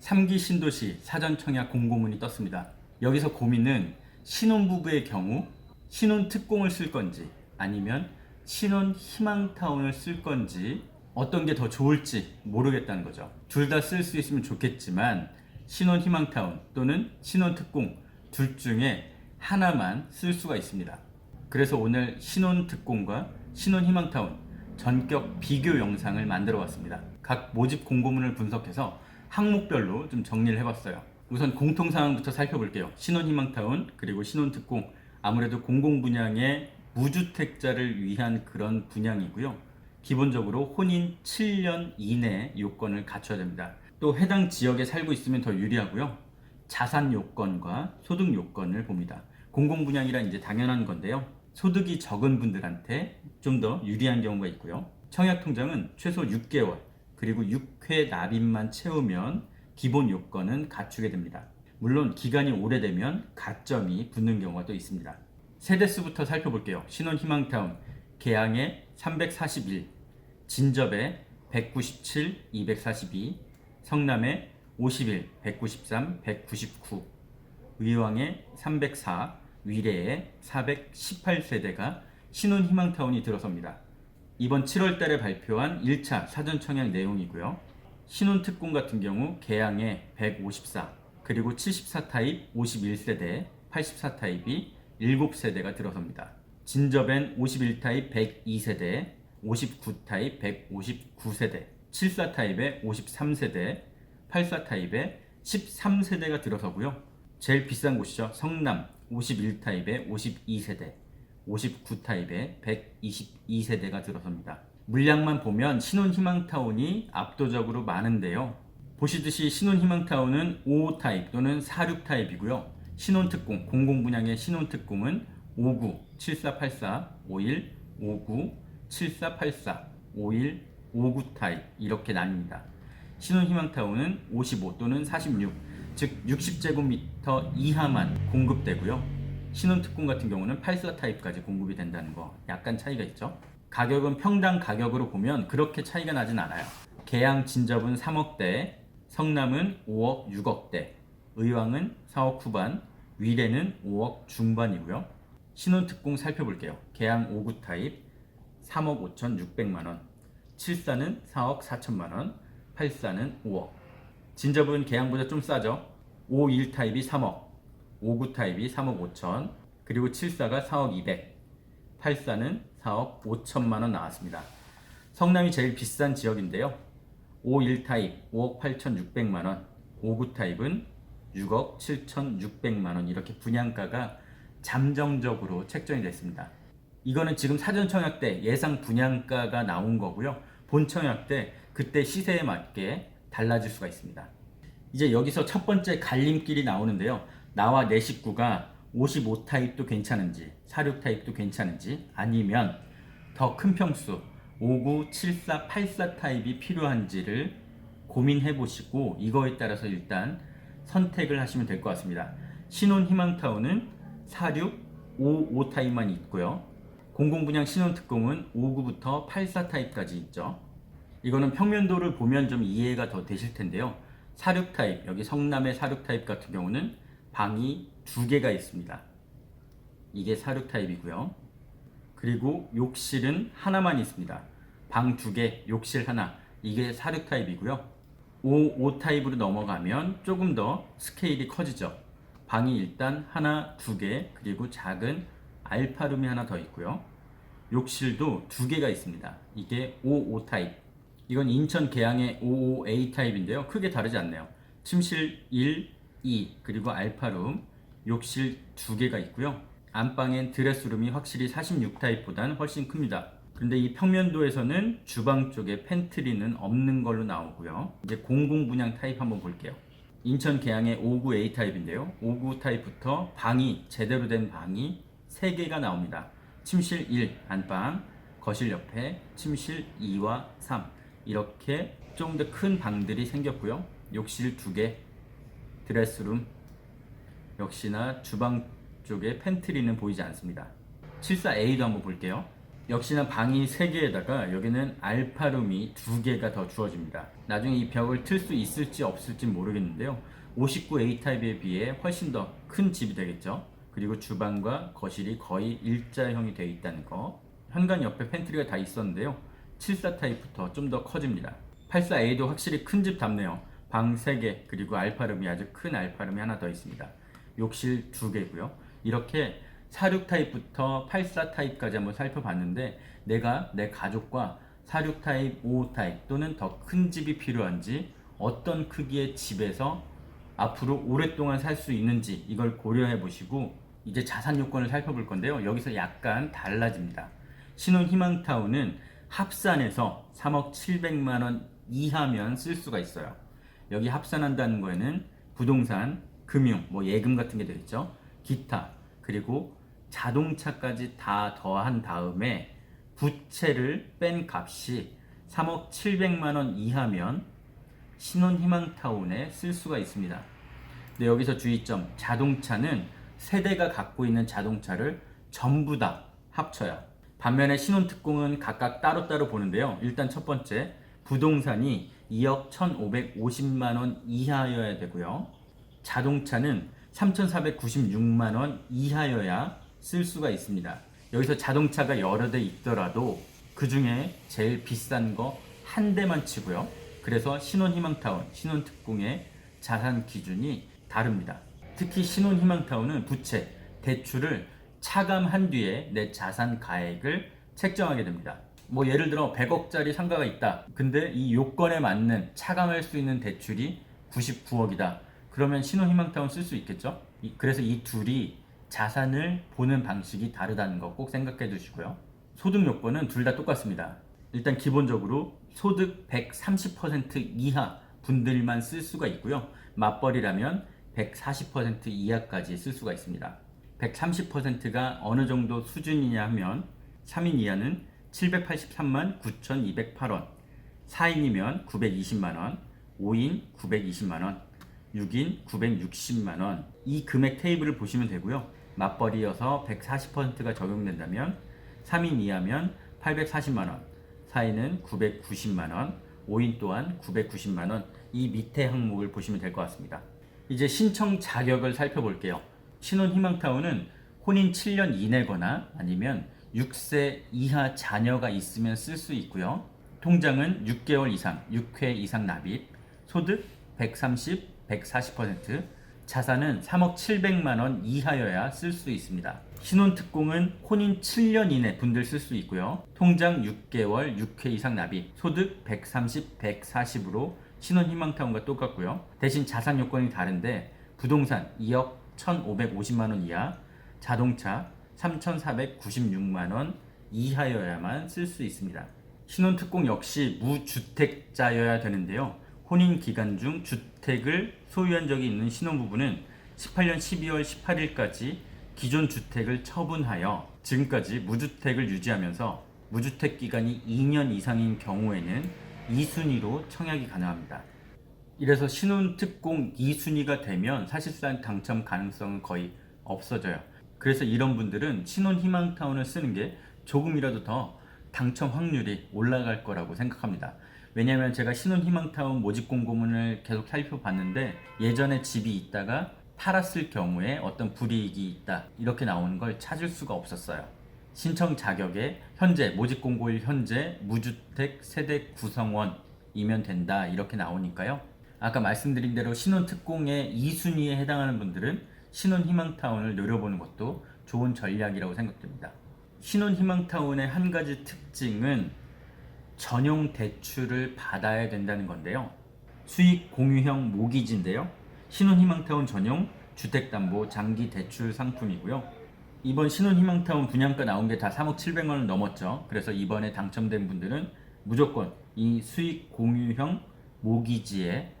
3기 신도시 사전청약 공고문이 떴습니다. 여기서 고민은 신혼부부의 경우 신혼 특공을 쓸 건지 아니면 신혼 희망타운을 쓸 건지 어떤 게 더 좋을지 모르겠다는 거죠. 둘 다 쓸 수 있으면 좋겠지만 신혼 희망타운 또는 신혼 특공 둘 중에 하나만 쓸 수가 있습니다. 그래서 오늘 신혼 특공과 신혼 희망타운 전격 비교 영상을 만들어 왔습니다. 각 모집 공고문을 분석해서 항목별로 좀 정리를 해봤어요. 우선 공통 사항부터 살펴볼게요. 신혼 희망타운 그리고 신혼 특공 아무래도 공공 분양의 무주택자를 위한 그런 분양이고요. 기본적으로 혼인 7년 이내 요건을 갖춰야 됩니다. 또 해당 지역에 살고 있으면 더 유리하고요. 자산 요건과 소득 요건을 봅니다. 공공 분양이라 이제 당연한 건데요. 소득이 적은 분들한테 좀 더 유리한 경우가 있고요. 청약 통장은 최소 6개월 그리고 6회 납입만 채우면 기본 요건은 갖추게 됩니다. 물론 기간이 오래되면 가점이 붙는 경우가 또 있습니다. 세대수부터 살펴볼게요. 신혼희망타운 개항에 341, 진접에 197, 242, 성남에 51, 193, 199, 의왕에 304, 위례에 418세대가 신혼희망타운이 들어섭니다. 이번 7월 달에 발표한 1차 사전 청약 내용이고요. 신혼특공 같은 경우 개항에 154, 그리고 74 타입 51세대, 84 타입이 7세대가 들어섭니다. 진접엔 51 타입 102세대, 59 타입 159세대, 74 타입에 53세대, 84 타입에 13세대가 들어서고요. 제일 비싼 곳이죠. 성남 51 타입에 52세대, 59 타입에 122세대가 들어섭니다. 물량만 보면 신혼희망타운이 압도적으로 많은데요. 보시듯이 신혼희망타운은 55 타입 또는 46 타입이고요. 신혼특공, 공공분양의 신혼특공은 59, 7484, 51, 59, 7484, 51, 59 타입 이렇게 나뉩니다. 신혼희망타운은 55 또는 46, 즉 60제곱미터 이하만 공급되고요. 신혼특공 같은 경우는 84 타입까지 공급이 된다는 거 약간 차이가 있죠. 가격은 평당 가격으로 보면 그렇게 차이가 나진 않아요. 계양 진접은 3억대, 성남은 5억 6억대, 의왕은 4억 후반, 위례는 5억 중반이고요. 신혼특공 살펴볼게요. 계양 5구 타입 3억 5천 6백만 원, 74는 4억 4천만 원, 84는 5억. 진접은 계양보다 좀 싸죠. 51 타입이 3억, 59 타입이 3억 5천, 그리고 74가 4억 2백, 84는 4억 5천만 원 나왔습니다. 성남이 제일 비싼 지역인데요. 51 타입 5억 8천 6백만 원, 59 타입은 6억 7천 6백만 원 이렇게 분양가가 잠정적으로 책정이 됐습니다. 이거는 지금 사전 청약 때 예상 분양가가 나온 거고요. 본 청약 때 그때 시세에 맞게 달라질 수가 있습니다. 이제 여기서 첫 번째 갈림길이 나오는데요. 나와 내 식구가 55 타입도 괜찮은지, 46 타입도 괜찮은지, 아니면 더 큰 평수 59, 74, 84 타입이 필요한지를 고민해 보시고 이거에 따라서 일단 선택을 하시면 될 것 같습니다. 신혼 희망타운은 46, 55 타입만 있고요. 공공분양 신혼특공은 59부터 84 타입까지 있죠. 이거는 평면도를 보면 좀 이해가 더 되실 텐데요. 46 타입, 여기 성남의 46 타입 같은 경우는 방이 두 개가 있습니다. 이게 46 타입이고요. 그리고 욕실은 하나만 있습니다. 방 두 개, 욕실 하나. 이게 46 타입이고요. 5, 5 타입으로 넘어가면 조금 더 스케일이 커지죠. 방이 일단 하나, 두 개, 그리고 작은 알파룸이 하나 더 있고요. 욕실도 두 개가 있습니다. 이게 5, 5 타입. 이건 인천 계양의 55A 타입인데요. 크게 다르지 않네요. 침실 1, 2, 그리고 알파룸, 욕실 두 개가 있고요. 안방엔 드레스룸이 확실히 46 타입보다는 훨씬 큽니다. 근데 이 평면도에서는 주방 쪽에 팬트리는 없는 걸로 나오고요. 이제 공공 분양 타입 한번 볼게요. 인천 계양의 59A 타입인데요. 59 타입부터 방이 제대로 된 방이 3개가 나옵니다. 침실 1 안방, 거실 옆에 침실 2와 3 이렇게 좀 더 큰 방들이 생겼고요. 욕실 2개, 드레스룸 역시나 주방 쪽에 팬트리는 보이지 않습니다. 74A도 한번 볼게요. 역시나 방이 3개에다가 여기는 알파룸이 2개가 더 주어집니다. 나중에 이 벽을 틀 수 있을지 없을지 모르겠는데요. 59A 타입에 비해 훨씬 더 큰 집이 되겠죠. 그리고 주방과 거실이 거의 일자형이 되어 있다는 거. 현관 옆에 팬트리가 다 있었는데요. 74 타입부터 좀 더 커집니다. 84A도 확실히 큰 집 답네요. 방 3개 그리고 알파룸이 아주 큰 알파룸이 하나 더 있습니다. 욕실 2개고요. 이렇게 46 타입부터 84 타입까지 한번 살펴봤는데 내가 내 가족과 46 타입, 55 타입 또는 더 큰 집이 필요한지 어떤 크기의 집에서 앞으로 오랫동안 살 수 있는지 이걸 고려해 보시고 이제 자산 요건을 살펴볼 건데요. 여기서 약간 달라집니다. 신혼 희망타운은 합산해서 3억 700만 원 이하면 쓸 수가 있어요. 여기 합산한다는 거에는 부동산, 금융, 뭐 예금 같은 게 되겠죠. 기타, 그리고 자동차까지 다 더한 다음에 부채를 뺀 값이 3억 700만 원 이하면 신혼희망타운에 쓸 수가 있습니다. 근데 여기서 주의점, 자동차는 세대가 갖고 있는 자동차를 전부 다 합쳐요. 반면에 신혼특공은 각각 따로따로 보는데요. 일단 첫 번째, 부동산이 2억 1,550만 원 이하여야 되고요. 자동차는 3,496만 원 이하여야 쓸 수가 있습니다. 여기서 자동차가 여러 대 있더라도 그 중에 제일 비싼 거 한 대만 치고요. 그래서 신혼희망타운, 신혼특공의 자산 기준이 다릅니다. 특히 신혼희망타운은 부채, 대출을 차감한 뒤에 내 자산 가액을 책정하게 됩니다. 뭐 예를 들어 100억짜리 상가가 있다. 근데 이 요건에 맞는 차감할 수 있는 대출이 99억이다. 그러면 신혼희망타운 쓸 수 있겠죠? 이- 그래서 이 둘이 자산을 보는 방식이 다르다는 거 꼭 생각해 두시고요. 소득 요건은 둘 다 똑같습니다. 일단 기본적으로 소득 130% 이하 분들만 쓸 수가 있고요. 맞벌이라면 140% 이하까지 쓸 수가 있습니다. 130%가 어느 정도 수준이냐 하면 3인 이하는 783만 9,208원, 4인이면 920만 원, 5인 920만 원, 6인 960만 원. 이 금액 테이블을 보시면 되고요. 맞벌이여서 140%가 적용된다면 3인 이하면 840만 원, 4인은 990만 원, 5인 또한 990만 원. 이 밑에 항목을 보시면 될 것 같습니다. 이제 신청 자격을 살펴볼게요. 신혼 희망타운은 혼인 7년 이내거나 아니면 6세 이하 자녀가 있으면 쓸 수 있고요. 통장은 6개월 이상, 6회 이상 납입, 소득 130, 140%, 자산은 3억 700만 원 이하여야 쓸 수 있습니다. 신혼특공은 혼인 7년 이내 분들 쓸 수 있고요. 통장 6개월, 6회 이상 납입, 소득 130, 140으로 신혼 희망타운과 똑같고요. 대신 자산 요건이 다른데 부동산 2억 1,550만 원 이하, 자동차 3,496만 원 이하여야만 쓸 수 있습니다. 신혼특공 역시 무주택자여야 되는데요. 혼인 기간 중 주택을 소유한 적이 있는 신혼부부는 18년 12월 18일까지 기존 주택을 처분하여 지금까지 무주택을 유지하면서 무주택 기간이 2년 이상인 경우에는 2순위로 청약이 가능합니다. 이래서 신혼특공 2순위가 되면 사실상 당첨 가능성은 거의 없어져요. 그래서 이런 분들은 신혼 희망타운을 쓰는 게 조금이라도 더 당첨 확률이 올라갈 거라고 생각합니다. 왜냐하면 제가 신혼 희망타운 모집 공고문을 계속 살펴봤는데 예전에 집이 있다가 팔았을 경우에 어떤 불이익이 있다 이렇게 나오는 걸 찾을 수가 없었어요. 신청 자격에 현재 모집 공고일 현재 무주택 세대 구성원이면 된다 이렇게 나오니까요. 아까 말씀드린 대로 신혼 특공의 2순위에 해당하는 분들은 신혼희망타운을 노려보는 것도 좋은 전략이라고 생각됩니다. 신혼희망타운의 한 가지 특징은 전용 대출을 받아야 된다는 건데요. 수익 공유형 모기지인데요. 신혼희망타운 전용 주택담보 장기 대출 상품이고요. 이번 신혼희망타운 분양가 나온 게 다 3억 700만 원 넘었죠. 그래서 이번에 당첨된 분들은 무조건 이 수익 공유형 모기지에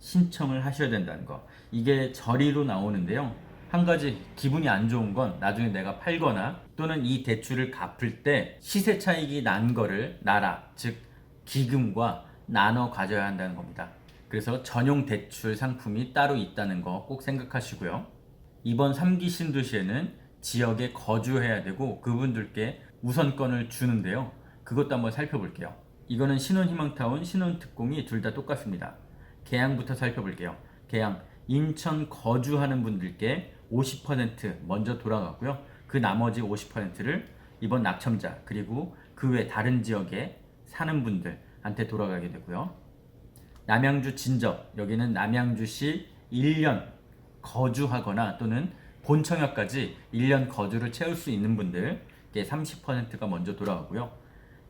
신청을 하셔야 된다는 거. 이게 저리로 나오는데요. 한 가지 기분이 안 좋은 건 나중에 내가 팔거나 또는 이 대출을 갚을 때 시세 차익이 난 거를 나라, 즉 기금과 나눠 가져야 한다는 겁니다. 그래서 전용 대출 상품이 따로 있다는 거 꼭 생각하시고요. 이번 3기 신도시에는 지역에 거주해야 되고 그분들께 우선권을 주는데요. 그것도 한번 살펴볼게요. 이거는 신혼희망타운, 신혼특공이 둘 다 똑같습니다. 계양부터 살펴볼게요. 계양 인천 거주하는 분들께 50% 먼저 돌아가고요. 그 나머지 50%를 이번 낙첨자 그리고 그 외 다른 지역에 사는 분들한테 돌아가게 되고요. 남양주 진접 여기는 남양주시 1년 거주하거나 또는 본청약까지 1년 거주를 채울 수 있는 분들께 30%가 먼저 돌아가고요.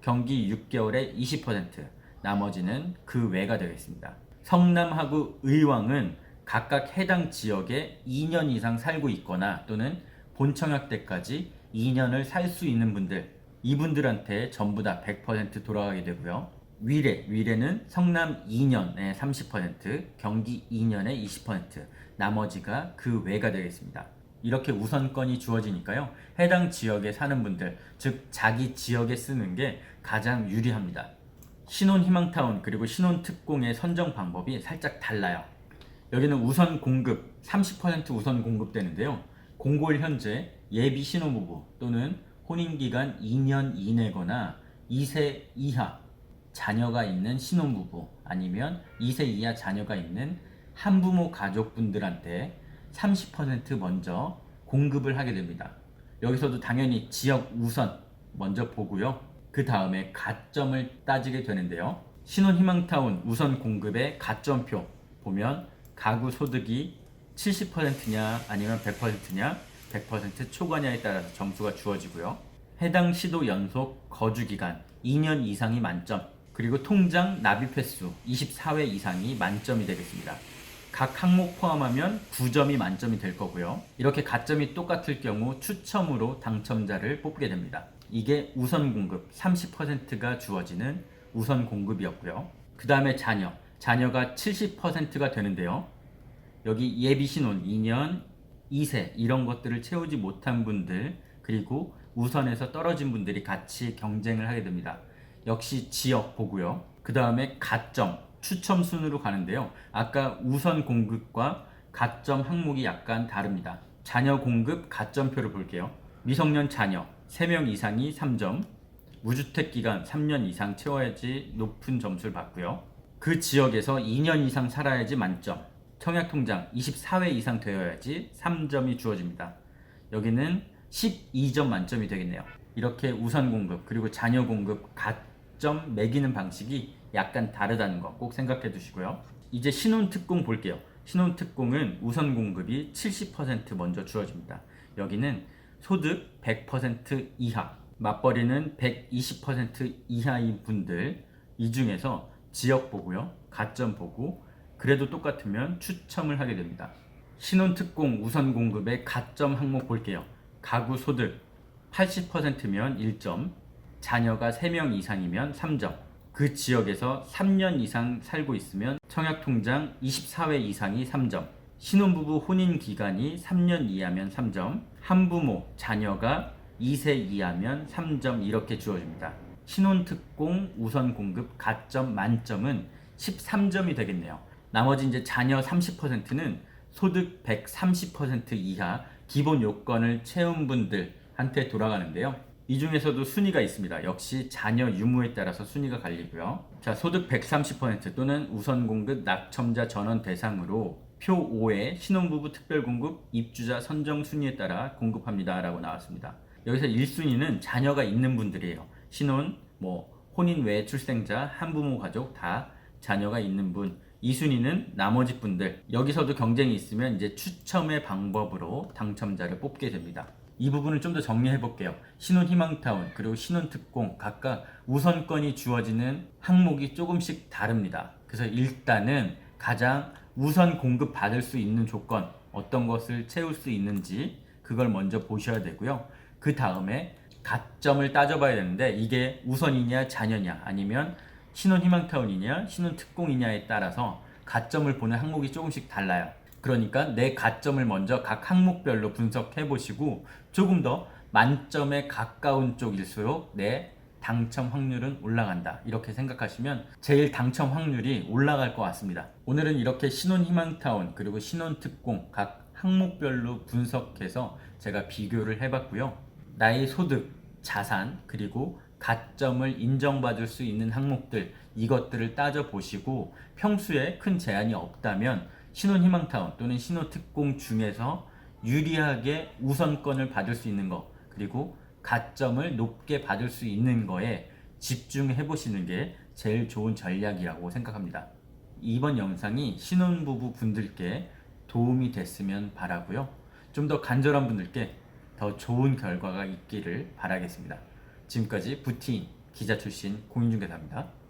경기 6개월에 20% 나머지는 그 외가 되겠습니다. 성남하고 의왕은 각각 해당 지역에 2년 이상 살고 있거나 또는 본청약 때까지 2년을 살 수 있는 분들 이분들한테 전부 다 100% 돌아가게 되고요. 위례, 위례는 성남 2년에 30%, 경기 2년에 20%, 나머지가 그 외가 되겠습니다. 이렇게 우선권이 주어지니까요. 해당 지역에 사는 분들, 즉 자기 지역에 쓰는 게 가장 유리합니다. 신혼 희망타운 그리고 신혼 특공의 선정 방법이 살짝 달라요. 여기는 우선 공급 30% 우선 공급되는데요. 공고일 현재 예비 신혼부부 또는 혼인기간 2년 이내거나 2세 이하 자녀가 있는 신혼부부 아니면 2세 이하 자녀가 있는 한부모 가족분들한테 30% 먼저 공급을 하게 됩니다. 여기서도 당연히 지역 우선 먼저 보고요. 그 다음에 가점을 따지게 되는데요. 신혼희망타운 우선 공급의 가점표 보면 가구 소득이 70%냐 아니면 100%냐 100% 초과냐에 따라서 점수가 주어지고요. 해당 시도 연속 거주 기간 2년 이상이 만점 그리고 통장 납입 횟수 24회 이상이 만점이 되겠습니다. 각 항목 포함하면 9점이 만점이 될 거고요. 이렇게 가점이 똑같을 경우 추첨으로 당첨자를 뽑게 됩니다. 이게 우선 공급 30%가 주어지는 우선 공급이었고요. 그 다음에 자녀. 자녀가 70%가 되는데요. 여기 예비 신혼 2년, 2세 이런 것들을 채우지 못한 분들 그리고 우선에서 떨어진 분들이 같이 경쟁을 하게 됩니다. 역시 지역 보고요. 그 다음에 가점 추첨 순으로 가는데요. 아까 우선 공급과 가점 항목이 약간 다릅니다. 자녀 공급 가점표를 볼게요. 미성년 자녀 3명 이상이 3점, 무주택 기간 3년 이상 채워야지 높은 점수를 받고요. 그 지역에서 2년 이상 살아야지 만점, 청약 통장 24회 이상 되어야지 3점이 주어집니다. 여기는 12점 만점이 되겠네요. 이렇게 우선 공급 그리고 자녀 공급 가점 매기는 방식이 약간 다르다는 거 꼭 생각해 두시고요. 이제 신혼 특공 볼게요. 신혼 특공은 우선 공급이 70% 먼저 주어집니다. 여기는 소득 100% 이하, 맞벌이는 120% 이하인 분들 이 중에서 지역 보고요. 가점 보고 그래도 똑같으면 추첨을 하게 됩니다. 신혼특공 우선 공급의 가점 항목 볼게요. 가구 소득 80%면 1점, 자녀가 3명 이상이면 3점, 그 지역에서 3년 이상 살고 있으면 청약통장 24회 이상이 3점, 신혼부부 혼인 기간이 3년 이하면 3점, 한부모 자녀가 2세 이하면 3점 이렇게 주어집니다. 신혼특공 우선 공급 가점 만점은 13점이 되겠네요. 나머지 이제 자녀 30%는 소득 130% 이하 기본 요건을 채운 분들한테 돌아가는데요. 이 중에서도 순위가 있습니다. 역시 자녀 유무에 따라서 순위가 갈리고요. 자, 소득 130% 또는 우선 공급 낙첨자 전원 대상으로 표 5에 신혼부부 특별 공급 입주자 선정 순위에 따라 공급합니다라고 나왔습니다. 여기서 1순위는 자녀가 있는 분들이에요. 신혼, 뭐 혼인 외 출생자, 한부모 가족 다 자녀가 있는 분. 2순위는 나머지 분들. 여기서도 경쟁이 있으면 이제 추첨의 방법으로 당첨자를 뽑게 됩니다. 이 부분을 좀 더 정리해 볼게요. 신혼 희망타운 그리고 신혼 특공 각각 우선권이 주어지는 항목이 조금씩 다릅니다. 그래서 일단은 가장 우선 공급 받을 수 있는 조건 어떤 것을 채울 수 있는지 그걸 먼저 보셔야 되고요. 그 다음에 가점을 따져봐야 되는데 이게 우선이냐 자녀냐 아니면 신혼 희망타운이냐 신혼 특공이냐에 따라서 가점을 보는 항목이 조금씩 달라요. 그러니까 내 가점을 먼저 각 항목별로 분석해 보시고 조금 더 만점에 가까운 쪽일수록 내 당첨 확률은 올라간다. 이렇게 생각하시면 제일 당첨 확률이 올라갈 것 같습니다. 오늘은 이렇게 신혼 희망타운 그리고 신혼 특공 각 항목별로 분석해서 제가 비교를 해봤고요. 나의 소득 자산 그리고 가점을 인정받을 수 있는 항목들 이것들을 따져 보시고 평수에 큰 제한이 없다면 신혼희망타운 또는 신혼특공 중에서 유리하게 우선권을 받을 수 있는 거 그리고 가점을 높게 받을 수 있는 거에 집중해 보시는 게 제일 좋은 전략이라고 생각합니다. 이번 영상이 신혼부부 분들께 도움이 됐으면 바라고요. 좀 더 간절한 분들께 더 좋은 결과가 있기를 바라겠습니다. 지금까지 부티인 기자 출신 공인중개사입니다.